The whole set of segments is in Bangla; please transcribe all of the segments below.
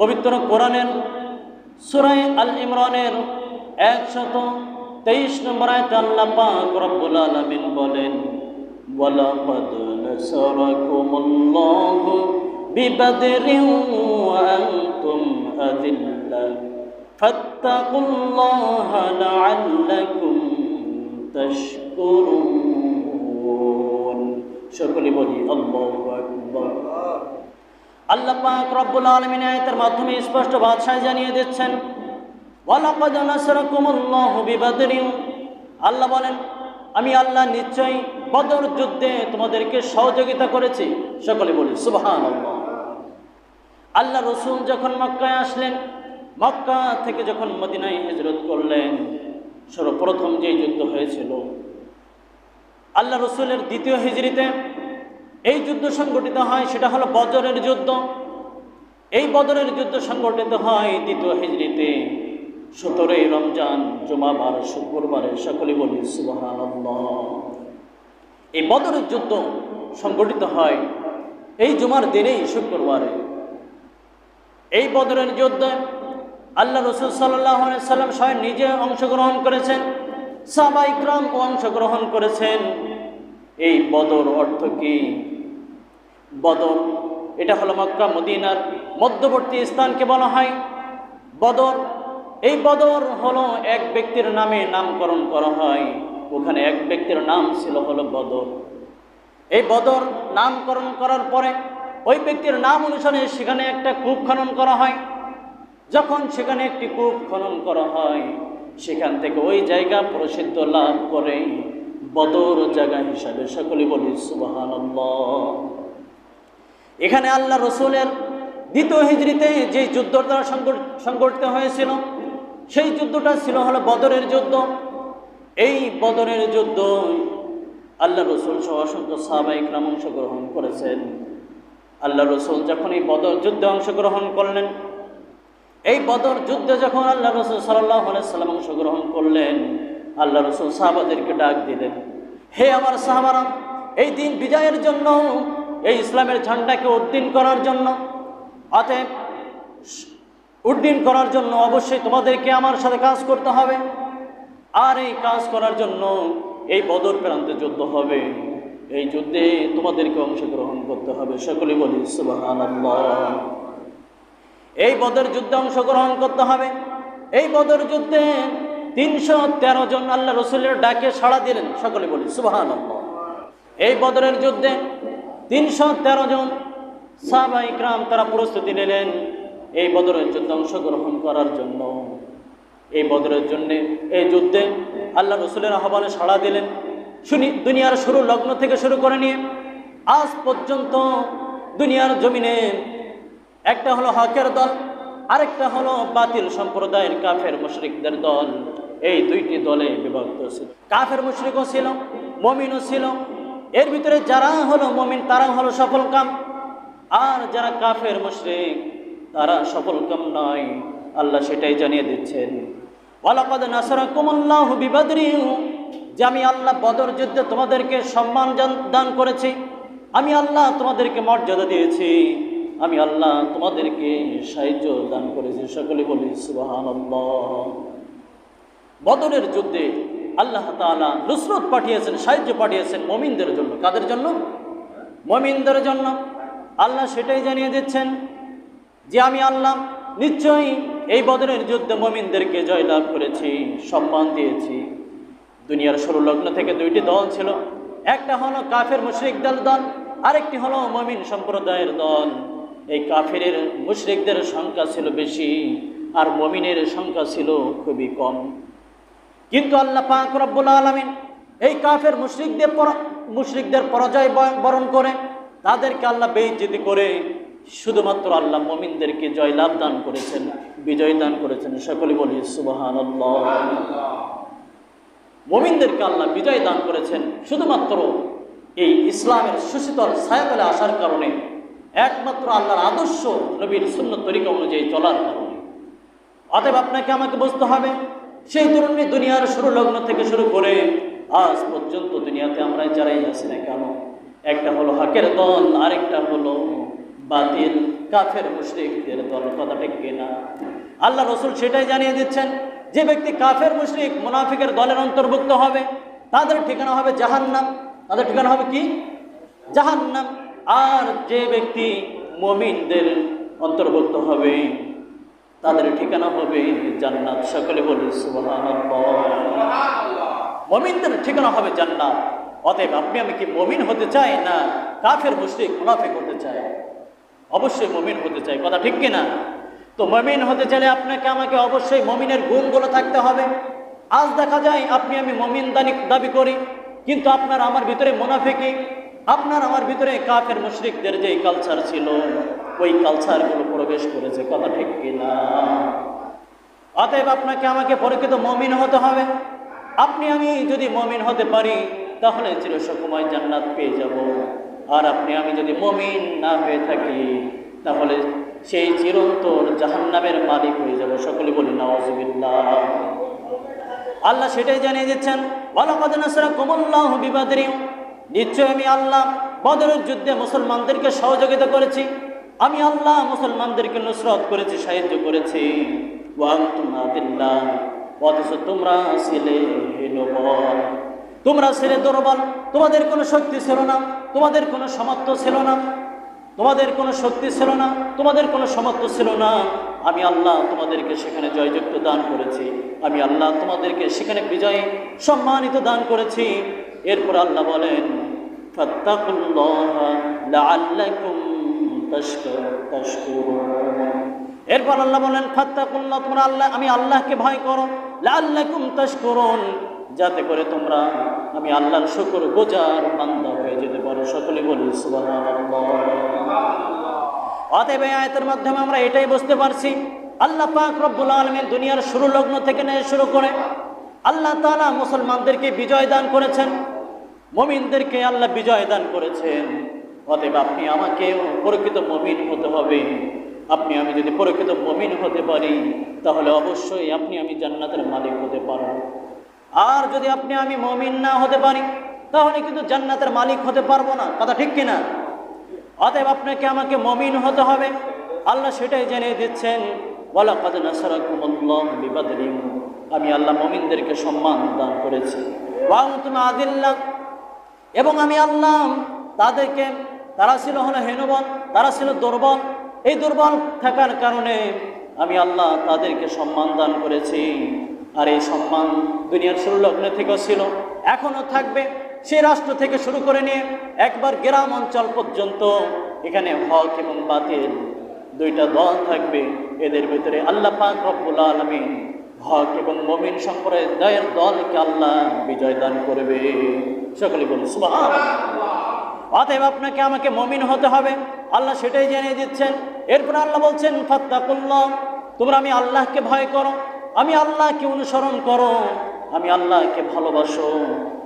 পবিত্র কোরআনের সুরাই আল ইমরানের একশত তেইশ নম্বর আয়তে আল্লাহ পাক রব্বুল আলামিন বলেন সকলে বলি আকবার। আল্লাহ পাক রব্বুল আলামিন আয়াতের মাধ্যমে স্পষ্ট বাদশাহ জানিয়ে দিচ্ছেন আল্লাহ বলেন, আমি আল্লাহ নিশ্চয়ই বদর যুদ্ধে তোমাদেরকে সহযোগিতা করেছি। সকলে বলি সুবহানাল্লাহ। আল্লাহ রসুল যখন মক্কায় আসলেন, মক্কা থেকে যখন মদিনায় হিজরত করলেন, সর্বপ্রথম যে যুদ্ধ হয়েছিল, আল্লাহ রসুলের দ্বিতীয় হিজরিতে এই যুদ্ধ সংগঠিত হয়, সেটা হলো বদরের যুদ্ধ। এই বদরের যুদ্ধ সংগঠিত হয় দ্বিতীয় হিজরিতে। সতেরোই রমজান, জুমাবার শুক্রবারে সকলে বলি সুবাহান এই বদরের যুদ্ধ সংগঠিত হয় এই জুমার দিনেই, শুক্রবারে। এই বদরের যুদ্ধে আল্লাহ রসুল সাল্লাহ সাল্লাম স্বয়ং নিজে অংশগ্রহণ করেছেন সাবা ইকরাম অংশগ্রহণ করেছেন। এই বদর অর্থ কি? বদর, এটা হলো মক্কা, মদিনার মধ্যবর্তী স্থানকে বলা হয়। বদর, এই বদর হলো এক ব্যক্তির নামে নামকরণ করা হয়। ওখানে এক ব্যক্তির নাম ছিল হলো বদর। এই বদর নামকরণ করার পরে ওই ব্যক্তির নাম অনুসারে সেখানে একটা কূপ খনন করা হয়। যখন সেখানে একটি কূপ খনন করা হয়, সেখান থেকে ওই জায়গা প্রসিদ্ধ লাভ করে বদর জায়গা হিসাবে সকলে বলি সুবাহান এখানে আল্লাহ রসুলের দ্বিতীয় হিজড়িতে যে যুদ্ধটা সংগঠিত হয়েছিল, সেই যুদ্ধটা ছিল হলো বদরের যুদ্ধ। এই বদরের যুদ্ধ আল্লাহ রসুল সহ অসংখ্য সাহাবাইকরাম অংশগ্রহণ করেছেন। আল্লাহ রসুল যখন এই বদর যুদ্ধে অংশগ্রহণ করলেন, এই বদর যুদ্ধে যখন আল্লাহ রসুল সাল্লাহ সাল্লাম অংশগ্রহণ করলেন, আল্লাহ রসুল সাহাবাদেরকে ডাক দিলেন হে আমার সাহাবারা এই দিন বিজয়ের জন্য, এই ইসলামের ঝান্ডাকে উদ্দিন করার জন্য, অতএব উড্ডীন করার জন্য অবশ্যই তোমাদেরকে আমার সাথে কাজ করতে হবে। আর এই কাজ করার জন্য এই বদর প্রান্তে যুদ্ধ হবে। এই যুদ্ধে তোমাদেরকে অংশগ্রহণ করতে হবে। সকলে বলি এই বদর যুদ্ধে অংশগ্রহণ করতে হবে। এই বদর যুদ্ধে তিনশো তেরো জন আল্লাহ রসুলের ডাকে সাড়া দিলেন। সকলে বলি, সুবহানাল্লাহ। এই বদরের যুদ্ধে তিনশো তেরো জন সাহাবা ইকরাম তারা প্রস্তুতি নিলেন এই বদরের যুদ্ধে অংশগ্রহণ করার জন্য। এই বদরের জন্যে, এই যুদ্ধে আল্লাহ রসুলের আহ্বানে সাড়া দিলেন। শুনি, দুনিয়ার শুরু লগ্ন থেকে শুরু করে নিয়ে আজ পর্যন্ত দুনিয়ার জমিনে একটা হলো হকের দল আরেকটা হলো বাতিল সম্প্রদায়ের কাফের মুশরিকদের দল। এই দুইটি দলে বিভক্ত ছিল। কাফের মুশরিকও ছিল, মমিনও ছিল। এর ভিতরে যারা হলো মমিন, তারা হলো সফল কাম। আর যারা কাফের মুশরিক, তারা সফল কাম নয়। আল্লাহ সেটাই জানিয়ে দিচ্ছেন। ওয়ালাকাদ নাসরাকুমুল্লাহু বিবাদরিন যে আমি আল্লাহ বদর যুদ্ধে তোমাদেরকে সম্মান দান করেছি। আমি আল্লাহ তোমাদেরকে মর্যাদা দিয়েছি। আমি আল্লাহ তোমাদেরকে সাহায্য দান করেছি। সকলে বলি, সুবহানাল্লাহ। বদরের যুদ্ধে আল্লাহ তাআলা নুসরত পাঠিয়েছেন, সাহায্য পাঠিয়েছেন মমিনদের জন্য। কাদের জন্য? মমিনদের জন্য। আল্লাহ সেটাই জানিয়ে দিচ্ছেন যে আমি আল্লাহ নিশ্চয়ই এই বদরের যুদ্ধে মমিনদেরকে জয়লাভ করেছি, সম্মান দিয়েছি। দুনিয়ার শুরু লগ্ন থেকে দুইটি দল ছিল। একটা হলো কাফের মুশরিক দল দল, আরেকটি হলো মমিন সম্প্রদায়ের দল। এই কাফের মুশরিকদের সংখ্যা ছিল বেশি আর মমিনের সংখ্যা ছিল খুবই কম। কিন্তু আল্লাহ পাক রব্বুল আলমিন এই কাফের মুশরিকদের মুশরিকদের পরাজয় বরণ করে তাদেরকে আল্লাহ বেইজ্জতি করে শুধুমাত্র আল্লাহ মমিনদেরকে জয়লাভ দান করেছেন, বিজয় দান করেছেন। সকলে বলি সুবাহান মমিনদেরকে আল্লাহ বিজয় দান করেছেন শুধুমাত্র এই ইসলামের সুশীতল ছায়াতলে আসার কারণে। একমাত্র আল্লাহর আদর্শ নবীর শূন্য তরিকা অনুযায়ী চলার কারণে। অতএব আপনাকে আমাকে বুঝতে হবে, সেই তরুণী দুনিয়ার শুরু লগ্ন থেকে শুরু করে আজ পর্যন্ত দুনিয়াতে আমরা যারাই আছি না কেন, একটা হলো হাকের দল, আরেকটা হলো বাতিল, কাফের, মুশরিকদের দল, কথা ঠিক কিনা আল্লাহ রসুল সেটাই জানিয়ে দিচ্ছেন, যে ব্যক্তি কাফের, মুশরিক, মুনাফিকের দলের অন্তর্ভুক্ত হবে, তাদের ঠিকানা হবে জাহান্নাম। তাদের ঠিকানা হবে কি? জাহান্নাম। আর যে ব্যক্তি মমিনদের অন্তর্ভুক্ত হবে, তাদের ঠিকানা হবে জান্নাত। সকলে বলি মমিনদের ঠিকানা হবে জান্নাত। অতএব আপনি, আমি কি মমিন হতে চাই না কাফের, মুশরিক, মুনাফিক হতে চাই? অবশ্যই মমিন হতে চাই। কথা ঠিক কিনা তো মমিন হতে চাইলে আপনাকে, আমাকে অবশ্যই মমিনের গুণগুলো থাকতে হবে। আজ দেখা যায় আপনি, আমি মমিন দানি দাবি করি, কিন্তু আপনার আমার ভিতরে মুনাফিকি আপনার আমার ভিতরে কাফের মুশরিকদের যে কালচার ছিল, ওই কালচারগুলো প্রবেশ করেছে, কথা ঠিক কিনা অতএব আপনাকে আমাকে পরীক্ষিত মমিন হতে হবে। আপনি, আমি যদি মমিন হতে পারি, তাহলে চিরসময় জান্নাত পেয়ে যাব। আর আপনি, আমি যদি মমিন না হয়ে থাকি, তাহলে সেই চিরন্তর জাহান্নামের মালিক হয়ে যাব। সকলে বলি নওয়াজবিল্লাহ আল্লাহ সেটাই জানিয়ে দিচ্ছেন, ওয়ালাকাদ নাসরাকুমুল্লাহু বিবাদরিন। নিশ্চয় আমি আল্লাহ বদরের যুদ্ধে মুসলমানদেরকে সহযোগিতা করেছি। আমি আল্লাহ মুসলমানদেরকে নুসরত করেছি, সাহায্য করেছি। তোমরা ছিলে তোমরা ছিলে দুর্বল, তোমাদের কোনো শক্তি ছিল না, তোমাদের কোনো সামর্থ্য ছিল না, তোমাদের কোনো শক্তি ছিল না, তোমাদের কোনো সামর্থ্য ছিল না। আমি আল্লাহ তোমাদেরকে সেখানে জয়যুক্ত দান করেছি। আমি আল্লাহ তোমাদেরকে সেখানে বিজয় সম্মানিত দান করেছি। এরপর আল্লাহ বলেন এরপর আল্লাহ বলেন, ফাত্তাকুল্লাহ, তোমরা আল্লাহ, আমি আল্লাহকে ভয় করো। লাআল্লাকুম তাশকুরুন। যাতে করে তোমরা, আমি আল্লাহর শুকর গোজার বান্দা হয়ে যেতে পারো। সকলে বলি অতএব আয়াতের মাধ্যমে আমরা এটাই বুঝতে পারছি, আল্লাহ পাক রব্বুল আলমের দুনিয়ার শুরু লগ্ন থেকে নিয়ে শুরু করে, আল্লাহ তাআলা মুসলমানদেরকে বিজয় দান করেছেন। মমিনদেরকে আল্লাহ বিজয় দান করেছেন। অতএব আপনি আমাকে প্রকৃত মমিন হতে হবে। আপনি আমি যদি প্রকৃত মমিন হতে পারি, তাহলে অবশ্যই আপনি আমি জান্নাতের মালিক হতে পারব। আর যদি আপনি আমি মমিন না হতে পারি, তাহলে কিন্তু জান্নাতের মালিক হতে পারব না। কথা ঠিক কিনা? অতএব আপনাকে আমাকে মমিন হতে হবে। আল্লাহ সেটাই জেনে দিচ্ছেন বলা ওয়ালাকাদ নাসারাকুমুল্লাহ বিবাদরিন। আমি আল্লাহ মমিনদেরকে সম্মান দান করেছি। ওয়ান্তুম আদিল্লাহ এবং আমি আল্লাহ তাদেরকে, তারা ছিল হলো হেনবল তারা ছিল দুর্বল। এই দুর্বল থাকার কারণে আমি আল্লাহ তাদেরকে সম্মান দান করেছি। আর এই সম্মান দুনিয়ার শুরু লগ্নে থেকেও ছিল, এখনও থাকবে। সে রাষ্ট্র থেকে শুরু করে নিয়ে একবার গ্রাম অঞ্চল পর্যন্ত এখানে হক এবং বাতিল দুইটা দল থাকবে। এদের ভিতরে আল্লাহ পাক রব্বুল আলমিন হক এবং মমিন সম্প্রদায়ের দলকে আল্লাহ বিজয় দান করবে। সকলে বলুন অতএব আপনাকে আমাকে মমিন হতে হবে। আল্লাহ সেটাই জানিয়ে দিচ্ছেন। এরপর আল্লাহ বলছেন, ফাত্তাকুল্লাহ, তোমরা আমি আল্লাহকে ভয় করো, আমি আল্লাহকে অনুসরণ করো, আমি আল্লাহকে ভালোবাসো।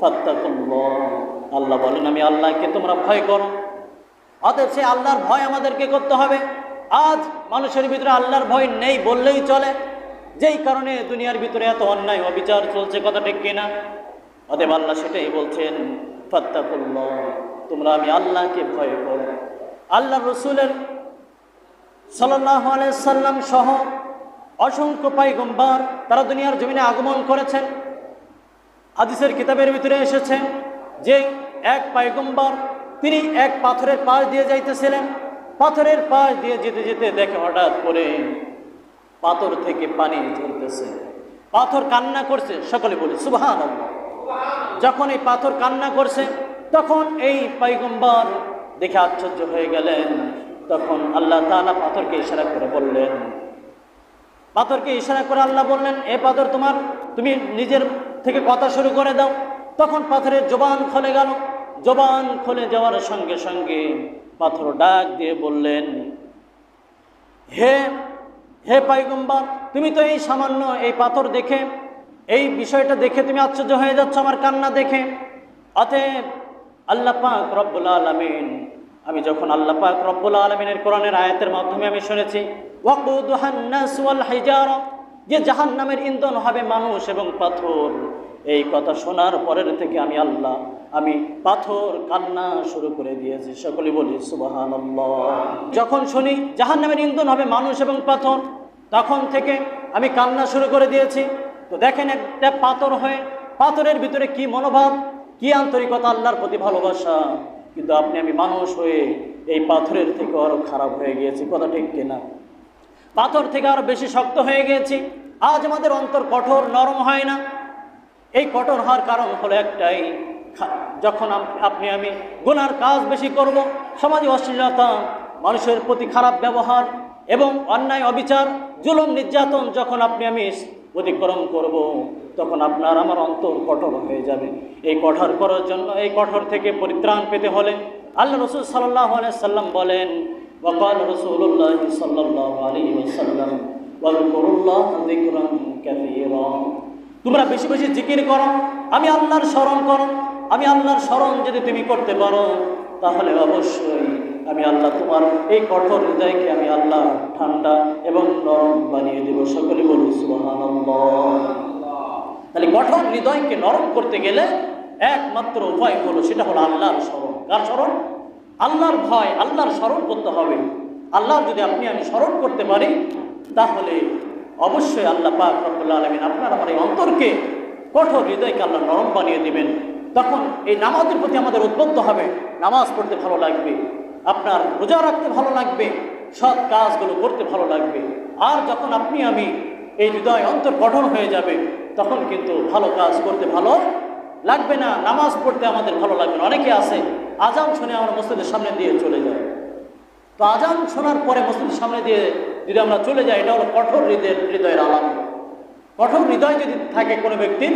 ফাত্তাকুল্লাহ। আল্লাহ বলেন, আমি আল্লাহকে তোমরা ভয় করো। অতএব সে আল্লাহর ভয় আমাদেরকে করতে হবে। আজ মানুষের ভিতরে আল্লাহর ভয় নেই বললেই চলে। যেই কারণে দুনিয়ার ভিতরে এত অন্যায় অবিচার চলছে কথা ঠিক কিনা? অতএব আল্লাহ সেটাই বলছেন, ফাত্তাকুল্লাহ, তোমরা আমি আল্লাহকে ভয় করো। আল্লাহ রসুলের সাল্লাহ সাল্লাম সহ অসংখ্য পাইগম্বার তারা দুনিয়ার জমিনে আগমন করেছেন। হাদিসের কিতাবের ভিতরে এসেছে যে এক পায়গম্বর তিনি এক পাথরের পাশ দিয়ে যাইতেছিলেন। পাথরের পাশ দিয়ে যেতে যেতে দেখে হঠাৎ করে পাথর থেকে পানি ঝরতেছে। পাথর কান্না করছে, সকলে বলি সুবাহান যখন এই পাথর কান্না করছে, তখন এই পাইগম্বর দেখে আশ্চর্য হয়ে গেলেন। তখন আল্লাহ তাআলা পাথরকে ইশারা করে বললেন, পাথরকে ইশারা করে আল্লাহ বললেন, এ পাথর তোমার, তুমি নিজের থেকে কথা শুরু করে দাও। তখন পাথরের জবান খুলে গেল। জবান খুলে যাওয়ার সঙ্গে সঙ্গে পাথর ডাক দিয়ে বললেন, হে হে পাইগম্বর, তুমি তো এই সামান্য এই পাথর দেখে, এই বিষয়টা দেখে তুমি আশ্চর্য হয়ে যাচ্ছ আমার কান্না দেখে। অতএব আল্লাহ পাক রব্বুল আলমিন, আমি যখন আল্লাহ পাক রব্বুল আলমিনের কোরআনের আয়াতের মাধ্যমে আমি শুনেছি যে জাহান্নামের ইন্ধন হবে মানুষ এবং পাথর। এই কথা শোনার পরের থেকে আমি আল্লাহ আমি পাথর কান্না শুরু করে দিয়েছি। সকলে বলি সুবাহান যখন শুনি জাহান নামের ইন্ধন হবে মানুষ এবং পাথর, তখন থেকে আমি কান্না শুরু করে দিয়েছি। তো দেখেন একটা পাথর হয়ে, পাথরের ভিতরে কি মনোভাব, কি আন্তরিকতা, আল্লাহর প্রতি ভালোবাসা। কিন্তু আপনি, আমি মানুষ হয়ে এই পাথরের থেকে আরও খারাপ হয়ে গিয়েছি। কথা ঠিক কিনা? পাথর থেকে আরও বেশি শক্ত হয়ে গিয়েছি। আজ আমাদের অন্তর কঠোর, নরম হয় না। এই কঠোর হওয়ার কারণ হলো একটাই যখন আপনি, আমি গুনার কাজ বেশি করব, সমাজে অশ্লীলতা, মানুষের প্রতি খারাপ ব্যবহার এবং অন্যায়, অবিচার, জুলম, নির্যাতন যখন আপনি, আমি অতিক্রম করব। তখন আপনার আমার অন্তর কঠোর হয়ে যাবে এই কঠোর করার জন্য, এই কঠোর থেকে পরিত্রাণ পেতে হলে আল্লাহ রসুল সাল্লাহ সাল্লাম বলেন ওকাল রসুল্লাহ সাল্লাহ আলী সাল্লাম তোমরা বেশি বেশি জিকির করো, আমি আল্লাহর স্মরণ করো আমি আল্লাহর স্মরণ যদি তুমি করতে পারো, তাহলে অবশ্যই আমি আল্লাহ তোমার এই কঠোর হৃদয়কে আমি আল্লাহ ঠান্ডা এবং নরম বানিয়ে দেব। সকলে বলি সুবহানাল্লাহ। তাহলে কঠোর হৃদয়কে নরম করতে গেলে একমাত্র উপায় হলো, সেটা হলো আল্লাহর স্মরণ। কার স্মরণ? আল্লাহর ভয়, আল্লাহর স্মরণ করতে হবে। আল্লাহ যদি আপনি আমি স্মরণ করতে পারি, তাহলে অবশ্যই আল্লাহ পাক রব্বুল আলমিন আপনার আমার এই অন্তরকে কঠোর হৃদয়কে আল্লাহ নরম বানিয়ে দিবেন। তখন এই নামাজের প্রতি আমাদের উদ্বুদ্ধ হবে। নামাজ পড়তে ভালো লাগবে, আপনার রোজা রাখতে ভালো লাগবে, সৎ কাজগুলো করতে ভালো লাগবে। আর যখন আপনি, আমি এই হৃদয় অন্তর গঠন হয়ে যাবে, তখন কিন্তু ভালো কাজ করতে ভালো লাগবে না। নামাজ পড়তে আমাদের ভালো লাগবে না। অনেকে আছে, আজান শুনে আমরা মসজিদের সামনে দিয়ে চলে যাই। তো আজান শোনার পরে মসজিদের সামনে দিয়ে যদি আমরা চলে যাই, এটা হলো কঠোর হৃদয়ের হৃদয়ের আলাম কঠোর হৃদয় যদি থাকে কোনো ব্যক্তির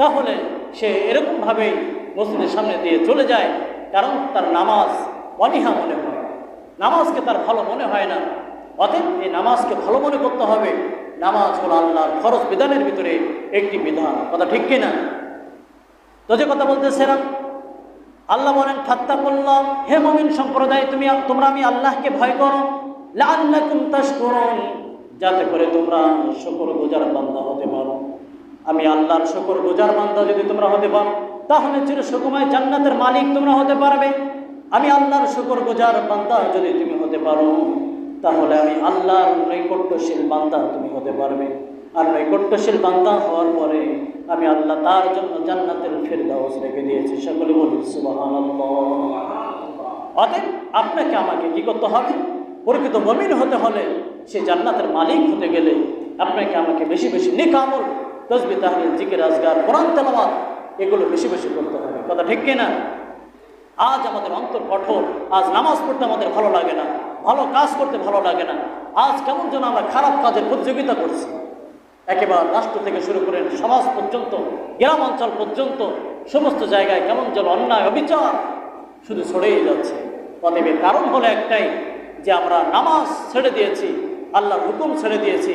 তাহলে সে এরকমভাবেই মসজিদের সামনে দিয়ে চলে যায়, কারণ তার নামাজ অনীহা মনে হয়। নামাজকে তার ভালো মনে হয় না। অতএব এই নামাজকে ভালো মনে করতে হবে। নামাজ হলো আল্লাহর খরচ বিধানের ভিতরে একটি বিধান। কথা ঠিক কিনা? তো যে কথা বলতেছিলাম, আল্লাহ বলেন ঠাত্তা বললাম হে মমিন সম্প্রদায়, তুমি তোমরা আমি আল্লাহকে ভয় করো। লাল্লাকুম তাশকুরুন, যাতে করে তোমরা শুকর গুজার বান্দা হতে পারো। আমি আল্লাহর শুকর গুজার বান্দা যদি তোমরা হতে পারো, তাহলে চির সুকুমায় জান্নাতের মালিক তোমরা হতে পারবে। আমি আল্লাহর শুকর গুজার বান্দা যদি তুমি হতে পারো, তাহলে আমি আল্লাহর নৈকট্যশীল বান্দা তুমি হতে পারবে। আর নৈকট্যশীল বান্দা হওয়ার পরে আমি আল্লাহ তার জন্য জান্নাতের ফেরদাউস রেখে দিয়েছি। সকলে বলি সুবহানাল্লাহ। অতএব আপনাকে আমাকে কি করতে হবে? প্রকৃত মমিন হতে হলে সে জান্নাতের মালিক হতে গেলে আপনাকে আমাকে বেশি বেশি নিকামল তসবি তাহলিল, জিকির আজগার কোরআন, তেলাওয়াত, এগুলো বেশি বেশি করতে হবে। কথা ঠিক কিনা? আজ আমাদের অন্তর কঠোর, আজ নামাজ পড়তে আমাদের ভালো লাগে না, ভালো কাজ করতে ভালো লাগে না। আজ কেমন যেন আমরা খারাপ কাজের প্রতিযোগিতা করছি। একেবারে রাষ্ট্র থেকে শুরু করে সমাজ পর্যন্ত, গ্রাম অঞ্চল পর্যন্ত, সমস্ত জায়গায় কেমন যেন অন্যায়, অবিচার শুধু ছড়িয়ে যাচ্ছে। অতএব কারণ হলো একটাই, যে আমরা নামাজ ছেড়ে দিয়েছি, আল্লাহর হুকুম ছেড়ে দিয়েছি,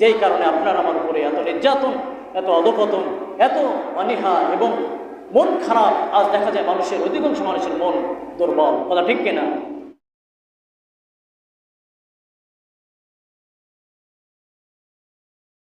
যেই কারণে আপনার আমার উপরে এত নির্যাতন এত অধপতন, এত অনীহা এবং মন খারাপ আজ দেখা যায় মানুষের, অধিকাংশ মানুষের মন দুর্বল। কথা ঠিক কিনা?